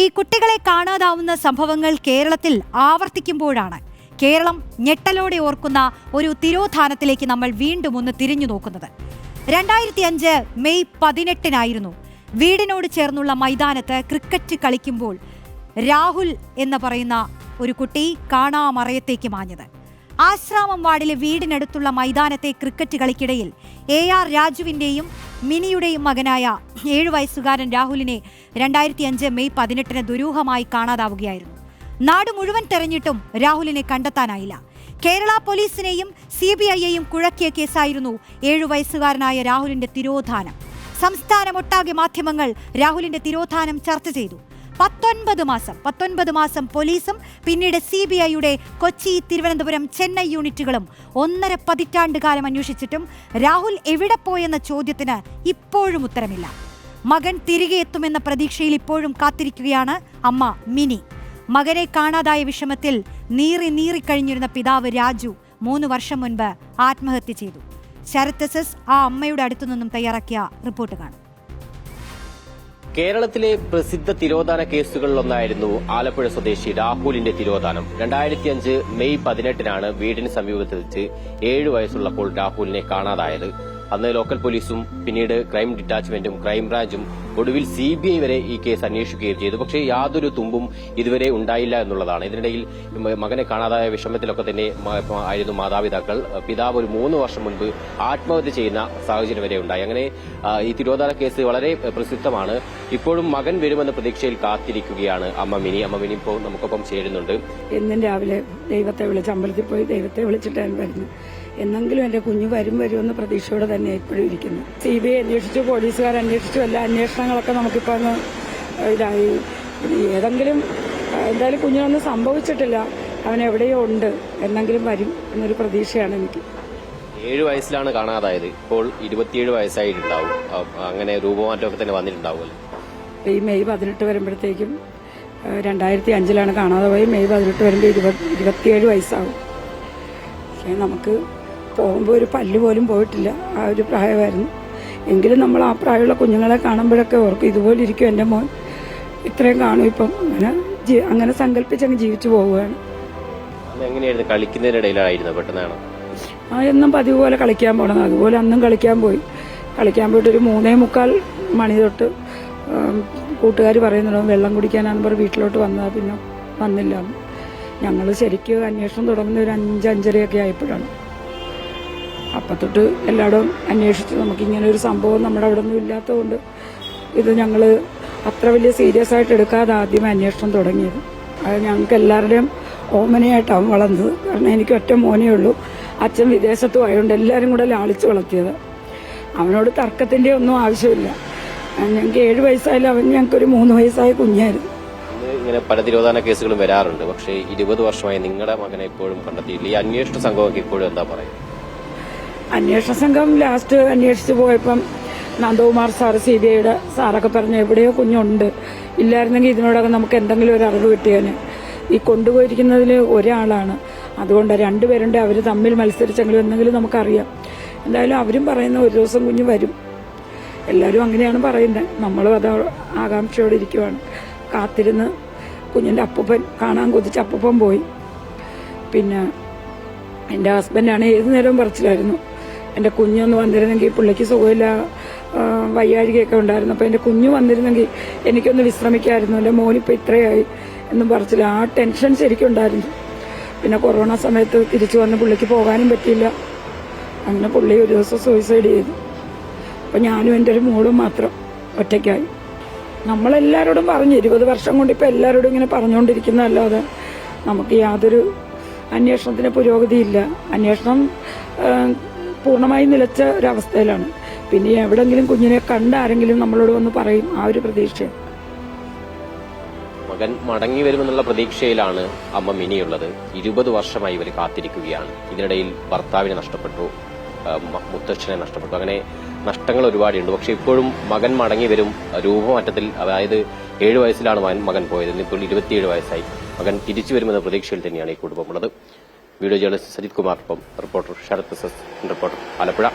ഈ കുട്ടികളെ കാണാതാവുന്ന സംഭവങ്ങൾ കേരളത്തിൽ ആവർത്തിക്കുമ്പോഴാണ്. കേരളം ഞെട്ടലോടെ ഓർക്കുന്ന ഒരു തിരോധാനത്തിലേക്ക് നമ്മൾ വീണ്ടും ഒന്ന് തിരിഞ്ഞു നോക്കുന്നത്. രണ്ടായിരത്തി അഞ്ച് മെയ് പതിനെട്ടിനായിരുന്നു വീടിനോട് ചേർന്നുള്ള മൈതാനത്ത് ക്രിക്കറ്റ് കളിക്കുമ്പോൾ രാഹുൽ എന്ന് പറയുന്ന ഒരു കുട്ടി കാണാമറയത്തേക്ക് മാഞ്ഞത്. ആശ്രാമം വാർഡിലെ വീടിനടുത്തുള്ള മൈതാനത്തെ ക്രിക്കറ്റ് കളിക്കിടയിൽ എ ആർ രാജുവിന്റെയും മിനിയുടെയും മകനായ ഏഴു വയസ്സുകാരൻ രാഹുലിനെ രണ്ടായിരത്തി അഞ്ച് മെയ് പതിനെട്ടിന് ദുരൂഹമായി കാണാതാവുകയായിരുന്നു. നാട് മുഴുവൻ തെരഞ്ഞിട്ടും രാഹുലിനെ കണ്ടെത്താനായില്ല. കേരള പോലീസിനെയും സി ബി ഐയെയും കുഴക്കിയ കേസായിരുന്നു ഏഴു വയസ്സുകാരനായ രാഹുലിന്റെ തിരോധാനം. സംസ്ഥാനമൊട്ടാകെ മാധ്യമങ്ങൾ രാഹുലിന്റെ തിരോധാനം ചർച്ച ചെയ്തു. പത്തൊൻപത് മാസം പത്തൊൻപത് മാസം പോലീസും പിന്നീട് സി ബി ഐയുടെ കൊച്ചി തിരുവനന്തപുരം ചെന്നൈ യൂണിറ്റുകളും ഒന്നര പതിറ്റാണ്ട് കാലം അന്വേഷിച്ചിട്ടും രാഹുൽ എവിടെ പോയെന്ന ചോദ്യത്തിന് ഇപ്പോഴും ഉത്തരമില്ല. മകൻ തിരികെ എത്തുമെന്ന പ്രതീക്ഷയിൽ ഇപ്പോഴും കാത്തിരിക്കുകയാണ് അമ്മ മിനി. മകനെ കാണാതായ വിഷമത്തിൽ നീറി നീറിക്കഴിഞ്ഞിരുന്ന പിതാവ് രാജു മൂന്ന് വർഷം മുൻപ് ആത്മഹത്യ ചെയ്തു. ശരത് എസ് ആ അമ്മയുടെ അടുത്തു നിന്നും തയ്യാറാക്കിയ റിപ്പോർട്ട് കാണും. കേരളത്തിലെ പ്രസിദ്ധ തിരോധാന കേസുകളിലൊന്നായിരുന്നു ആലപ്പുഴ സ്വദേശി രാഹുലിന്റെ തിരോധാനം. രണ്ടായിരത്തി അഞ്ച് മെയ് പതിനെട്ടിനാണ് വീടിന് സമീപത്ത് വെച്ച് ഏഴു വയസ്സുള്ളപ്പോൾ രാഹുലിനെ കാണാതായത്. അന്ന് ലോക്കൽ പോലീസും പിന്നീട് ക്രൈം ഡിറ്റാച്ച്മെന്റും ക്രൈംബ്രാഞ്ചും ഒടുവിൽ സി ബി ഐ വരെ ഈ കേസ് അന്വേഷിക്കുകയും ചെയ്തു. പക്ഷേ യാതൊരു തുമ്പും ഇതുവരെ ഉണ്ടായില്ല എന്നുള്ളതാണ്. ഇതിനിടയിൽ മകനെ കാണാതായ വിഷമത്തിലൊക്കെ തന്നെ ആയിരുന്നു മാതാപിതാക്കൾ. പിതാവ് ഒരു മൂന്ന് വർഷം മുൻപ് ആത്മഹത്യ ചെയ്യുന്ന സാഹചര്യം വരെ ഉണ്ടായി. അങ്ങനെ ഈ തിരുവോധാന കേസ് വളരെ പ്രസിദ്ധമാണ്. ഇപ്പോഴും മകൻ വരുമെന്ന പ്രതീക്ഷയിൽ കാത്തിരിക്കുകയാണ് അമ്മ മിനി. അമ്മ മിനി ഇപ്പോൾ നമുക്കൊപ്പം ചേരുന്നുണ്ട്. എന്നും രാവിലെ ദൈവത്തെ വിളിച്ച് അമ്പലത്തിൽ പോയി ദൈവത്തെ വിളിച്ചിട്ടാണ് വരുന്നത് എന്നെങ്കിലും എന്റെ കുഞ്ഞു വരും വരും എന്ന് പ്രതീക്ഷയോടെ തന്നെ ഇപ്പോഴും ഇരിക്കുന്നു. സി ബി ഐ അന്വേഷിച്ചു പോലീസുകാർ അന്വേഷിച്ചു എല്ലാ അന്വേഷണങ്ങളൊക്കെ നമുക്കിപ്പോൾ അങ്ങ് ഇതായി. ഏതെങ്കിലും എന്തായാലും കുഞ്ഞിനൊന്നും സംഭവിച്ചിട്ടില്ല. അവൻ എവിടെയോ ഉണ്ട്. എന്നെങ്കിലും വരും എന്നൊരു പ്രതീക്ഷയാണ് എനിക്ക്. ഏഴ് വയസ്സിലാണ് കാണാതായത്. ഇപ്പോൾ ഇരുപത്തിയേഴ് വയസ്സായിട്ടുണ്ടാവും. അങ്ങനെ രൂപമാറ്റമൊക്കെ തന്നെ വന്നിട്ടുണ്ടാവുമല്ലോ. ഈ മെയ് പതിനെട്ട് വരുമ്പോഴത്തേക്കും രണ്ടായിരത്തി അഞ്ചിലാണ് കാണാതെ പോയി മെയ് പതിനെട്ട് വരുമ്പോൾ ഇരുപത് ഇരുപത്തിയേഴ് വയസ്സാവും. പക്ഷേ നമുക്ക് പോകുമ്പോൾ ഒരു പല്ല് പോലും പോയിട്ടില്ല. ആ ഒരു പ്രായമായിരുന്നു. എങ്കിലും നമ്മൾ ആ പ്രായമുള്ള കുഞ്ഞുങ്ങളെ കാണുമ്പോഴൊക്കെ ഓർക്കും ഇതുപോലെ ഇരിക്കും എന്റെ മോൻ. ഇത്രയും കാണും ഇപ്പം. അങ്ങനെ അങ്ങനെ സങ്കല്പിച്ച് അങ്ങ് ജീവിച്ചു പോവുകയാണ്. എങ്ങനെയായിരുന്നു? കളിക്കുന്നതിനിടയിലായിരുന്നു? പെട്ടെന്നാണ്? ആ എന്നും പതിവ് പോലെ കളിക്കാൻ പോകണം അതുപോലെ അന്നും കളിക്കാൻ പോയി. കളിക്കാൻ പോയിട്ട് ഒരു മൂന്നേ മുക്കാൽ മണി തൊട്ട് കൂട്ടുകാർ പറയുന്നുണ്ടോ വെള്ളം കുടിക്കാനാന്ന് പറഞ്ഞ് വീട്ടിലോട്ട് വന്നാൽ പിന്നെ വന്നില്ല. ഞങ്ങൾ ശരിക്കും അന്വേഷണം തുടങ്ങുന്ന ഒരു അഞ്ച് അഞ്ചരയൊക്കെ ആയപ്പോഴാണ്. അപ്പം തൊട്ട് എല്ലായിടവും അന്വേഷിച്ച് നമുക്കിങ്ങനെ ഒരു സംഭവം നമ്മുടെ അവിടെ ഒന്നും ഇല്ലാത്തതുകൊണ്ട് ഇത് ഞങ്ങൾ അത്ര വലിയ സീരിയസ് ആയിട്ട് എടുക്കാതെ ആദ്യം അന്വേഷണം തുടങ്ങിയത്. അത് ഞങ്ങൾക്ക് എല്ലാവരുടെയും ഓമനയായിട്ടാവും വളർന്നത്. കാരണം എനിക്ക് ഒറ്റ മോനേ ഉള്ളൂ. അച്ഛൻ വിദേശത്തും ആയതുകൊണ്ട് എല്ലാവരും കൂടെ ലാളിച്ച് വളർത്തിയത്. അവനോട് തർക്കത്തിന്റെ ഒന്നും ആവശ്യമില്ല. ഞങ്ങൾക്ക് ഏഴ് വയസ്സായാലും അവൻ ഞങ്ങൾക്ക് ഒരു മൂന്ന് വയസ്സായ കുഞ്ഞായിരുന്നു. ഇങ്ങനെ പല തിരോധാന കേസുകളും വരാറുണ്ട്. പക്ഷേ ഇരുപത് വർഷമായി നിങ്ങളുടെ മകനെ ഇപ്പോഴും കണ്ടെത്തിയില്ല ഈ അന്വേഷണ സംഘമൊക്കെ ഇപ്പോഴും എന്താ പറയുക? അന്വേഷണ സംഘം ലാസ്റ്റ് അന്വേഷിച്ച് പോയപ്പം നന്ദകുമാർ സാറ് സി ബി ഐയുടെ സാറൊക്കെ പറഞ്ഞു എവിടെയോ കുഞ്ഞുണ്ട്. ഇല്ലായിരുന്നെങ്കിൽ ഇതിനോടകം നമുക്ക് എന്തെങ്കിലും ഒരു അറിവ് കിട്ടിയേനെ. ഈ കൊണ്ടുപോയിരിക്കുന്നതിൽ ഒരാളാണ്. അതുകൊണ്ട് രണ്ടുപേരുണ്ട്. അവർ തമ്മിൽ മത്സരിച്ചെങ്കിലും എന്തെങ്കിലും നമുക്കറിയാം. എന്തായാലും അവരും പറയുന്ന ഒരു ദിവസം കുഞ്ഞ് വരും. എല്ലാവരും അങ്ങനെയാണ് പറയുന്നത്. നമ്മളും അത് ആകാംക്ഷയോടെ ഇരിക്കുവാണ്. കാത്തിരുന്ന് കുഞ്ഞിന്റെ അപ്പൂപ്പൻ കാണാൻ കൊതിച്ച് അപ്പൂപ്പൻ പോയി. പിന്നെ എന്റെ ഹസ്ബൻഡാണ് ഏത് നേരവും പറച്ചിലായിരുന്നു. എന്റെ കുഞ്ഞൊന്ന് വന്നിരുന്നെങ്കിൽ പുള്ളിക്ക് സുഖമില്ല. വയ്യാഴികയൊക്കെ ഉണ്ടായിരുന്നു. അപ്പോൾ എന്റെ കുഞ്ഞ് വന്നിരുന്നെങ്കിൽ എനിക്കൊന്ന് വിശ്രമിക്കായിരുന്നു. എന്റെ മോനിപ്പോൾ ഇത്രയായി എന്നും പറച്ചില്ല ആ ടെൻഷൻ ശരിക്കും ഉണ്ടായിരുന്നു. പിന്നെ കൊറോണ സമയത്ത് തിരിച്ചു വന്ന് പുള്ളിക്ക് പോകാനും പറ്റിയില്ല. അങ്ങനെ പുള്ളി ഒരു ദിവസം സൂയിസൈഡ് ചെയ്തു. അപ്പം ഞാനും എന്റെ ഒരു മോളും മാത്രം ഒറ്റയ്ക്കായി. നമ്മളെല്ലാവരോടും പറഞ്ഞു. ഇരുപത് വർഷം കൊണ്ട് ഇപ്പം എല്ലാവരോടും ഇങ്ങനെ പറഞ്ഞുകൊണ്ടിരിക്കുന്നതല്ലാതെ നമുക്ക് യാതൊരു അന്വേഷണത്തിന് പുരോഗതിയില്ല. അന്വേഷണം പൂർണമായി നിലച്ച ഒരവസ്ഥയിലാണ്. പിന്നെ എവിടെങ്കിലും കുഞ്ഞിനെ കണ്ട ആരെങ്കിലും നമ്മളോട് വന്ന് പറയും ആ ഒരു പ്രതീക്ഷ. മകൻ മടങ്ങി വരുമെന്നുള്ള പ്രതീക്ഷയിലാണ് അമ്മ മിനിയുള്ളത്. ഇരുപത് വർഷമായി ഇവർ കാത്തിരിക്കുകയാണ്. ഇതിനിടയിൽ ഭർത്താവിനെ നഷ്ടപ്പെട്ടു മുത്തച്ഛനെ നഷ്ടപ്പെട്ടു. അങ്ങനെ നഷ്ടങ്ങൾ ഒരുപാടുണ്ട്. പക്ഷെ ഇപ്പോഴും മകൻ മടങ്ങി വരും രൂപമാറ്റത്തിൽ അതായത് ഏഴു വയസ്സിലാണ് മകൻ- മകൻ പോയത്. ഇപ്പോൾ ഇരുപത്തിയേഴ് വയസ്സായി. മകൻ തിരിച്ചു വരുമെന്ന പ്രതീക്ഷയിൽ തന്നെയാണ് ഈ കുടുംബമുള്ളത് വീഡിയോ ജേർണലിസ്റ്റ് സജിത് കുമാറിനൊപ്പം റിപ്പോർട്ടർ ശരത് റിപ്പോർട്ടർ ആലപ്പുഴ.